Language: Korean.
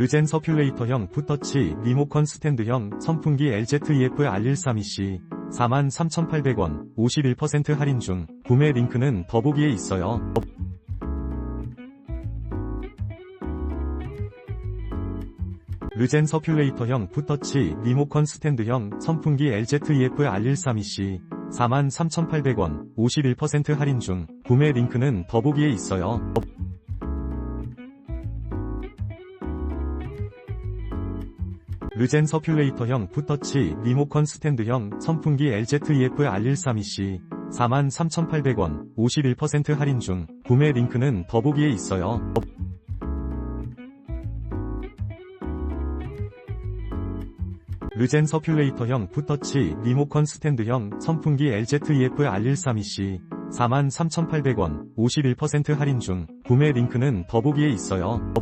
르젠 서큘레이터형 풋터치 리모컨 스탠드형 선풍기 LZEF R132C 43,800원 51% 할인 중 구매 링크는 더보기에 있어요. 르젠 서큘레이터형 풋터치 리모컨 스탠드형 선풍기 LZEF R132C 43,800원 51% 할인 중 구매 링크는 더보기에 있어요. 르젠 서큘레이터형 풋터치 리모컨 스탠드형 선풍기 LZEF R132C 43,800원 51% 할인 중 구매 링크는 더보기에 있어요. 르젠 서큘레이터형 풋터치 리모컨 스탠드형 선풍기 LZEF R132C 43,800원 51% 할인 중 구매 링크는 더보기에 있어요.